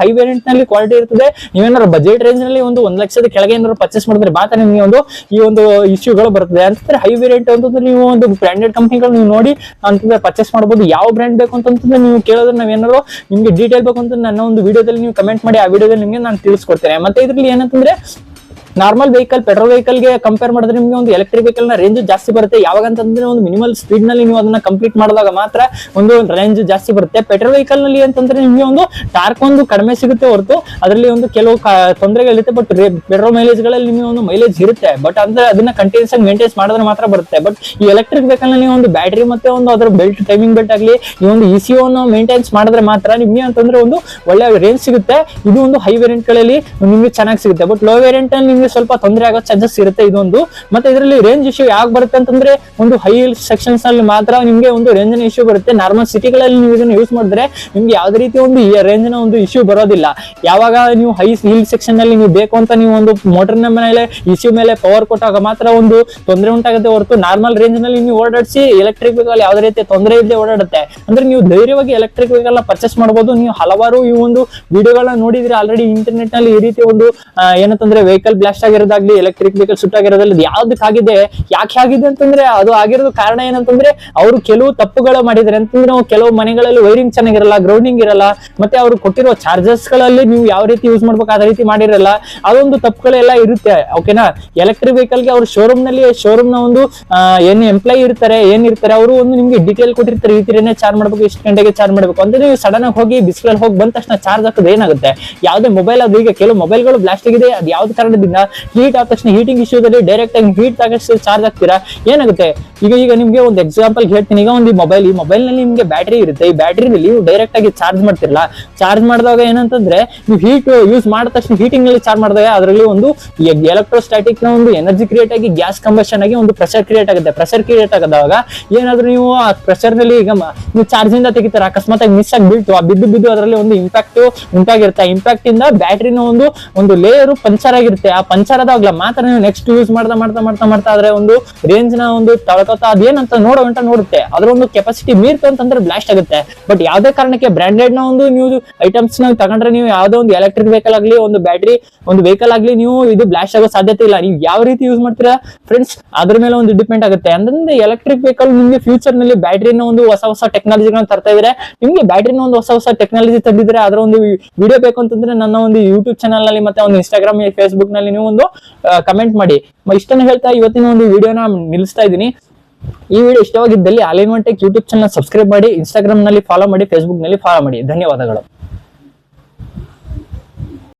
High ವೇರಿಯಂಟ್ನಲ್ಲಿ quality ಇರ್ತದೆ. ನೀವೇನಾದ್ರು budget ರೇಂಜ್ನಲ್ಲಿ ಒಂದು ಒಂದ್ ಲಕ್ಷದ ಕೆಳಗೆ ಏನಾದ್ರು ಪರ್ಚೇಸ್ ಮಾಡಿದ್ರೆ ಮಾತ್ರ ನಿಮಗೆ ಒಂದು ಈ ಒಂದು ಇಶ್ಯೂಗಳು ಬರ್ತದೆ. ಅಂತಂದ್ರೆ ಹೈ ವೇರಿಯಂಟ್ ಅಂತಂದ್ರೆ ನೀವು ಒಂದು ಬ್ರಾಂಡೆಡ್ ಕಂಪ್ನಿಗಳು ನೀವು ನೋಡಿ ಅಂತಂದ್ರೆ ಪರ್ಚೇಸ್ ಮಾಡಬಹುದು. ಯಾವ ಬ್ರ್ಯಾಂಡ್ ಬೇಕು ಅಂತಂದ್ರೆ ನೀವು ಕೇಳಿದ್ರೆ ನಾವೇನಾದ್ರು ನಿಮ್ಗೆ ಡೀಟೇಲ್ ಬೇಕು ಅಂತ ನನ್ನ ಒಂದು ವಿಡಿಯೋದಲ್ಲಿ ನೀವು ಕಮೆಂಟ್ ಮಾಡಿ ಆ ವಿಡಿಯೋದಲ್ಲಿ ನಿಮಗೆ ನಾನು ತಿಳಿಸ್ಕೊಡ್ತೇನೆ. ಮತ್ತೆ ಇದ್ರಲ್ಲಿ ಏನಂತಂದ್ರೆ ನಾರ್ಮಲ್ ವೆಹಿಕಲ್ ಪೆಟ್ರೋಲ್ ವೆಹಿಕಲ್ಗೆ ಕಂಪೇರ್ ಮಾಡಿದ್ರೆ ನಿಮಗೆ ಒಂದು ಎಲೆಕ್ಟ್ರಿಕ್ ವೆಹಿಕಲ್ನ ರೇಂಜ್ ಜಾಸ್ತಿ ಬರುತ್ತೆ. ಯಾವಾಗ ಅಂತಂದ್ರೆ ಒಂದು ಮಿನಿಮಲ್ ಸ್ಪೀಡ್ನಲ್ಲಿ ನೀವು ಅದನ್ನ ಕಂಪ್ಲೀಟ್ ಮಾಡಿದಾಗ ಮಾತ್ರ ಒಂದು ರೇಂಜ್ ಜಾಸ್ತಿ ಬರುತ್ತೆ. ಪೆಟ್ರೋಲ್ ವೆಹಿಕಲ್ನಲ್ಲಿ ಅಂತಂದ್ರೆ ನಿಮಗೆ ಒಂದು ಟಾರ್ಕ್ ಒಂದು ಕಡಿಮೆ ಸಿಗುತ್ತೆ ಹೊರತು ಅದರಲ್ಲಿ ಒಂದು ಕೆಲವು ತೊಂದರೆಗಳಿರುತ್ತೆ ಬಟ್ ಪೆಟ್ರೋಲ್ ಮೈಲೇಜ್ಗಳಲ್ಲಿ ನಿಮಗೆ ಒಂದು ಮೈಲೇಜ್ ಇರುತ್ತೆ. ಬಟ್ ಅಂದ್ರೆ ಅದನ್ನ ಕಂಟಿನ್ಯೂಸ್ ಆಗಿ ಮೇಂಟೈನ್ಸ್ ಮಾಡಿದ್ರೆ ಮಾತ್ರ ಬರುತ್ತೆ. ಬಟ್ ಈ ಎಲೆಕ್ಟ್ರಿಕ್ ವೆಹಿಕಲ್ನಲ್ಲಿ ಒಂದು ಬ್ಯಾಟರಿ ಮತ್ತೆ ಒಂದು ಅದರ ಬೆಲ್ಟ್ ಟೈಮಿಂಗ್ ಬೆಲ್ಟ್ ಆಗಲಿ, ಈ ಒಂದು ಇ ಸಿ ಮೇಂಟೈನ್ಸ್ ಮಾಡಿದ್ರೆ ಮಾತ್ರ ನಿಮಗೆ ಅಂತಂದ್ರೆ ಒಂದು ಒಳ್ಳೆ ರೇಂಜ್ ಸಿಗುತ್ತೆ. ಇದು ಒಂದು ಹೈ ವೇರಿಯಂಟ್ಗಳಲ್ಲಿ ನಿಮಗೆ ಚೆನ್ನಾಗಿ ಸಿಗುತ್ತೆ. ಬಟ್ ಲೋ ವೇರಿಯಂಟ್ ಅಲ್ಲಿ ನಿಮಗೆ ಸ್ವಲ್ಪ ತೊಂದರೆ ಆಗೋ ಚಾನ್ಸಸ್ ಇರುತ್ತೆ ಇದೊಂದು. ಮತ್ತೆ ಇದರಲ್ಲಿ ರೇಂಜ್ ಇಶ್ಯೂ ಯಾಕೆ ಬರುತ್ತೆ ಅಂತಂದ್ರೆ ಒಂದು ಹೈ ಸೆಕ್ಷನ್ಸ್ ಅಲ್ಲಿ ಮಾತ್ರ ನಿಮಗೆ ಒಂದು ರೇಂಜ್ ಇಶ್ಯೂ ಬರುತ್ತೆ. ನಾರ್ಮಲ್ ಸಿಟಿಗಳಲ್ಲಿ ನೀವು ಇದನ್ನ ಯೂಸ್ ಮಾಡಿದ್ರೆ ನಿಮ್ಗೆ ಯಾವುದೇ ರೀತಿ ಒಂದು ರೇಂಜ್ನ ಒಂದು ಇಶ್ಯೂ ಬರೋದಿಲ್ಲ. ಯಾವಾಗ ನೀವು ಹೈ ಹಿಲ್ ಸೆಕ್ಷನ್ ಅಲ್ಲಿ ನೀವು ಬೇಕು ಅಂತ ನೀವು ಒಂದು ಮೋಟರ್ ಮೇಲೆ ಇಶ್ಯೂ ಮೇಲೆ ಪವರ್ ಕೊಟ್ಟಾಗ ಮಾತ್ರ ಒಂದು ತೊಂದರೆ ಉಂಟಾಗುತ್ತೆ ಹೊರತು ನಾರ್ಮಲ್ ರೇಂಜ್ನಲ್ಲಿ ನೀವು ಓಡಾಡಿಸಿ ಎಲೆಕ್ಟ್ರಿಕ್ ವೆಹಿಕಲ್ ಯಾವುದೇ ರೀತಿ ತೊಂದರೆ ಇಲ್ಲದೆ ಓಡಾಡುತ್ತೆ. ಅಂದ್ರೆ ನೀವು ಧೈರ್ಯವಾಗಿ ಎಲೆಕ್ಟ್ರಿಕ್ ವೆಹಿಕಲ್ ಪರ್ಚೇಸ್ ಮಾಡಬಹುದು ನೀವು ಹಲವಾರು ಈ ಒಂದು ವಿಡಿಯೋಗಳನ್ನ ನೋಡಿದ್ರೆ ಆಲ್ರೆಡಿ ಇಂಟರ್ನೆಟ್ನಲ್ಲಿ ಈ ರೀತಿ ಒಂದು ಏನಂತಂದ್ರೆ ವೆಹಿಕಲ್ ಬ್ಲಾಸ್ಟ್ ಆಗಿರೋದಾಗ್ಲಿ ಎಲೆಕ್ಟ್ರಿಕ್ ವೆಹಿಕಲ್ ಸುಟ್ ಆಗಿರೋದ್ರಲ್ಲಿ ಯಾವ್ದಕ್ಕಾಗಿದೆ, ಯಾಕೆ ಆಗಿದೆ ಅಂತಂದ್ರೆ ಅದು ಆಗಿರೋದು ಕಾರಣ ಏನಂತಂದ್ರೆ ಅವರು ಕೆಲವು ತಪ್ಪುಗಳು ಮಾಡಿದ್ರೆ ಅಂತಂದ್ರೆ ನಾವು ಕೆಲವು ಮನೆಗಳಲ್ಲಿ ವೈರಿಂಗ್ ಚೆನ್ನಾಗಿರಲ್ಲ ಗ್ರೌಂಡಿಂಗ್ ಇರಲ್ಲ, ಮತ್ತೆ ಅವರು ಕೊಟ್ಟಿರೋ ಚಾರ್ಜಸ್ಗಳಲ್ಲಿ ನೀವು ಯಾವ ರೀತಿ ಯೂಸ್ ಮಾಡ್ಬೇಕು, ಅದೇ ರೀತಿ ಮಾಡಿರಲ್ಲ. ಅದೊಂದು ತಪ್ಪುಗಳೆಲ್ಲ ಇರುತ್ತೆ ಓಕೆನಾ ಎಲೆಕ್ಟ್ರಿಕ್ ವೆಹಿಕಲ್ಗೆ ಅವ್ರು ಶೋರೂಮ್ನಲ್ಲಿ ಶೋರೂಮ್ನ ಒಂದು ಏನ್ ಎಂಪ್ಲಾಯಿ ಇರ್ತಾರೆ, ಏನ್ ಇರ್ತಾರೆ, ಅವರು ಒಂದು ನಿಮ್ಗೆ ಡೀಟೇಲ್ ಕೊಟ್ಟಿರ್ತಾರೆ, ಈ ಚಾರ್ಜ್ ಮಾಡ್ಬೇಕು, ಇಷ್ಟು ಗಂಟೆಗೆ ಚಾರ್ಜ್ ಮಾಡ್ಬೇಕು. ಅಂದ್ರೆ ನೀವು ಸಡನ್ ಆಗಿ ಹೋಗಿ ಬಿಸಿಲಲ್ಲಿ ಹೋಗಿ ಬಂದ ತಕ್ಷಣ ಚಾರ್ಜ್ ಹಾಕೋದು ಏನಾಗುತ್ತೆ? ಯಾವುದೇ ಮೊಬೈಲ್ ಅದು ಈಗ ಕೆಲವು ಮೊಬೈಲ್ಗಳು ಬ್ಲಾಸ್ಟ್ ಆಗಿದೆ, ಅದು ಯಾವ್ದು ಕಾರಣದಿಂದ? ಹೀಟ್ ಆದ ತಕ್ಷಣ ಹೀಟಿಂಗ್ ಇಶ್ಯೂದಲ್ಲಿ ಡೈರೆಕ್ಟ್ ಆಗಿ ಹೀಟ್ ತಕ್ಷಣ ಚಾರ್ಜ್ ಆಗ್ತೀರಾ ಏನಾಗುತ್ತೆ? ಈಗ ಈಗ ನಿಮ್ಗೆ ಒಂದು ಎಕ್ಸಾಂಪಲ್ ಹೇಳ್ತೀನಿ. ಈಗ ಒಂದು ಮೊಬೈಲ್ ಈ ಮೊಬೈಲ್ನಲ್ಲಿ ನಿಮ್ಗೆ ಬ್ಯಾಟ್ರಿ ಇರುತ್ತೆ. ಈ ಬ್ಯಾಟ್ರಿನಲ್ಲಿ ನೀವು ಡೈರೆಕ್ಟ್ ಆಗಿ ಚಾರ್ಜ್ ಮಾಡ್ತಿರಲ್ಲ? ಚಾರ್ಜ್ ಮಾಡಿದಾಗ ಏನಂತಂದ್ರೆ ನೀವು ಹೀಟ್ ಯೂಸ್ ಮಾಡಿದ ತಕ್ಷಣ ಹೀಟಿಂಗ್ನಲ್ಲಿ ಚಾರ್ಜ್ ಮಾಡಿದಾಗ ಅದರಲ್ಲಿ ಒಂದು ಎಲೆಕ್ಟ್ರೋಸ್ಟಾಟಿಕ್ನ ಒಂದು ಎನರ್ಜಿ ಕ್ರಿಯೇಟ್ ಆಗಿ ಗ್ಯಾಸ್ ಕಂಬಷನ್ ಆಗಿ ಒಂದು ಪ್ರೆಷರ್ ಕ್ರಿಯೇಟ್ ಆಗುತ್ತೆ. ಪ್ರೆಷರ್ ಕ್ರಿಯೇಟ್ ಆಗದಾಗ ಏನಾದ್ರೂ ನೀವು ಆ ಪ್ರೆಷರ್ನಲ್ಲಿ ಈಗ ನೀವು ಚಾರ್ಜ್ ಇಂದ ತೆಗಿತಾರ? ಅಕಸ್ಮಾತ್ ಆಗಿ ಮಿಸ್ ಆಗಿ ಬೀಳ್ತು. ಆ ಬಿದ್ದು ಬಿದ್ದು ಅದರಲ್ಲಿ ಒಂದು ಇಂಪ್ಯಾಕ್ಟ್ ಉಂಟಾಗಿರುತ್ತೆ. ಇಂಪ್ಯಾಕ್ಟ್ ಇಂದ ಬ್ಯಾಟ್ರಿನ ಒಂದು ಒಂದು ಲೇಯರ್ ಪಂಚರ್ ಆಗಿರುತ್ತೆ. ಆ ಪಂಚರ್ ಮಾತ್ರ ನೀವು ನೆಕ್ಸ್ಟ್ ಯೂಸ್ ಮಾಡ್ತಾ ಮಾಡ್ತಾ ಮಾಡ್ತಾ ಮಾಡ್ತಾ ಆದ್ರೆ ಒಂದು ರೇಂಜ್ನ ಒಂದು ತಳ್ಕೊತಾ ಅದೇನಂತ ನೋಡೋ ಗಂಟ ನೋಡುತ್ತೆ. ಅದ್ರ ಒಂದು ಕೆಪಾಸಿಟಿ ಮೀರ್ತು ಅಂತಂದ್ರೆ ಬ್ಲಾಸ್ಟ್ ಆಗುತ್ತೆ. ಬಟ್ ಯಾವ್ದೇ ಕಾರಣಕ್ಕೆ ಬ್ರಾಂಡೆಡ್ನ ಒಂದು ನೀವು ಐಟಮ್ಸ್ನ ತಗೊಂಡ್ರೆ ನೀವು ಯಾವ್ದೋ ಒಂದು ಎಲೆಕ್ಟ್ರಿಕ್ ವೆಹಿಕಲ್ ಆಗಲಿ, ಒಂದು ಬ್ಯಾಟ್ರಿ ಒಂದು ವೆಹಿಕಲ್ ಆಗಲಿ ನೀವು ಇದು ಬ್ಲಾಸ್ಟ್ ಆಗೋ ಸಾಧ್ಯತೆ ಇಲ್ಲ. ನೀವು ಯಾವ ರೀತಿ ಯೂಸ್ ಮಾಡ್ತೀರಾ ಫ್ರೆಂಡ್ಸ್ ಅದ್ರ ಮೇಲೆ ಒಂದು ಡಿಪೆಂಡ್ ಆಗುತ್ತೆ. ಅಂದ್ರೆ ಎಲೆಕ್ಟ್ರಿಕ್ ವೆಹಿಕಲ್ ನಿಮ್ಗೆ ಫ್ಯೂಚರ್ನಲ್ಲಿ ಬ್ಯಾಟ್ರಿನ ಒಂದು ಹೊಸ ಹೊಸ ಟೆಕ್ನಾಲಜಿಗಳನ್ನ ತರ್ತಾ ಇದ್ರೆ, ನಿಮ್ಗೆ ಬ್ಯಾಟ್ರಿನ ಒಂದು ಹೊಸ ಹೊಸ ಟೆಕ್ನಾಲಜಿ ತಂದಿದ್ರೆ ಅದರ ಒಂದು ವಿಡಿಯೋ ಬೇಕು ಅಂತಂದ್ರೆ ನನ್ನ ಒಂದು ಯೂಟ್ಯೂಬ್ ಚಾನಲ್ನಲ್ಲಿ ಮತ್ತೆ ಒಂದು ಇನ್ಸ್ಟಾಗ್ರಾಮ್ ಫೇಸ್ಬುಕ್ನಲ್ಲಿ ನೀವು ಒಂದು ಕಮೆಂಟ್ ಮಾಡಿ. ಇಷ್ಟನ್ನ ಹೇಳ್ತಾ ಇವತ್ತಿನ ಒಂದು ವಿಡಿಯೋನ ನಿಲ್ಲಿಸ್ತಾ ಇದ್ದೀನಿ. ಈ ವಿಡಿಯೋ ಇಷ್ಟವಾಗಿದ್ದಲ್ಲಿ ಟೆಕ್ ಯೂಟ್ಯೂಬ್ ಚಾನಲ್ ಸಬ್ಸ್ಕ್ರೈಬ್ ಮಾಡಿ ಇನ್ಸ್ಟಾಗ್ರಾಮ್ನಲ್ಲಿ ಫಾಲೋ ಮಾಡಿ ಫೇಸ್ಬುಕ್ನಲ್ಲಿ ಫಾಲೋ ಮಾಡಿ. ಧನ್ಯವಾದಗಳು.